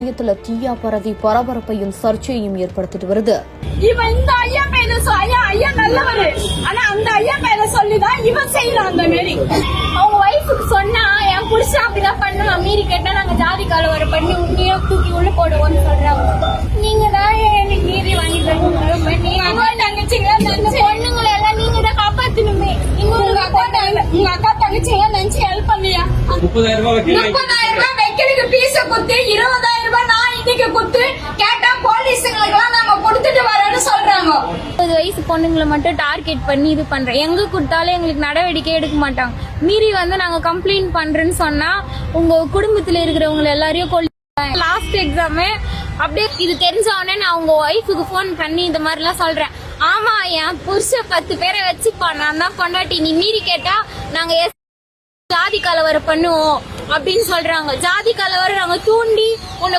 இணையத்துல தீயா பரவி பரபரப்பையும் சர்ச்சையும் ஏற்படுத்திட்டு வருது. இவன் இந்த ஐயா பேர ஐயா ஐயா நல்லவரு. ஆனா அந்த ஐயா பேர சொல்லிதான் இவன் செய்யறான் அந்த மாரி அவங்க ஒய்ஃபுக்கு சொன்னா என் புருஷன் அப்படிதான் பண்ணுவான் மீறி கேட்டா நாங்க ஜாதி கலவர பண்ணி உன்னையோ தூக்கி உள்ள போடுவோம்னு சொல்றாங்க. நீங்க தான் எனக்கு மீறி வாங்கி தரணும் அம்மா தங்கச்சிங்க இந்த நினைச்சு பொண்ணுங்களை எல்லாம் நீங்க தான் காப்பாத்தணுமே. உங்க அக்கா உங்க அக்கா தங்கச்சிங்க நினைச்சு ஹெல்ப் பண்ணியா? முப்பதாயிரம் ரூபாய் வைக்கிறேன் பீச குத்து இருபதாயிரம் ரூபாய் நான் இன்னைக்கு குத்து கேட்டா போலீஸுங்களுக்கு எல்லாம் நாங்க கொடுத்துட்டு வரேன்னு சொல்றாங்க. முப்பது வயசு பொண்ணுங்களை மட்டும் டார்கெட் பண்ணி இது பண்றேன். எங்க கொடுத்தாலும் எங்களுக்கு நடவடிக்கை எடுக்க மாட்டாங்க. மீறி வந்து நாங்க கம்ப்ளைண்ட் பண்றேன்னு சொன்னா உங்க குடும்பத்துல இருக்கிறவங்க எல்லாரையும் கொள்ளி லாஸ்ட் எக்ஸாமு அப்படியே இது தெரிஞ்ச உடனே நான் உங்க ஒய்ஃபுக்கு ஃபோன் பண்ணி இந்த மாதிரிலாம் சொல்றேன். ஆமா என் புருஷ பத்து பேரை வச்சுப்பான் நான் தான் கொண்டாட்டி நீ மீறி கேட்டா நாங்க ஜாதி கலவரம் பண்ணுவோம் அப்படின்னு சொல்றாங்க. ஜாதி கலவரம் நாங்க தூண்டி உன்னை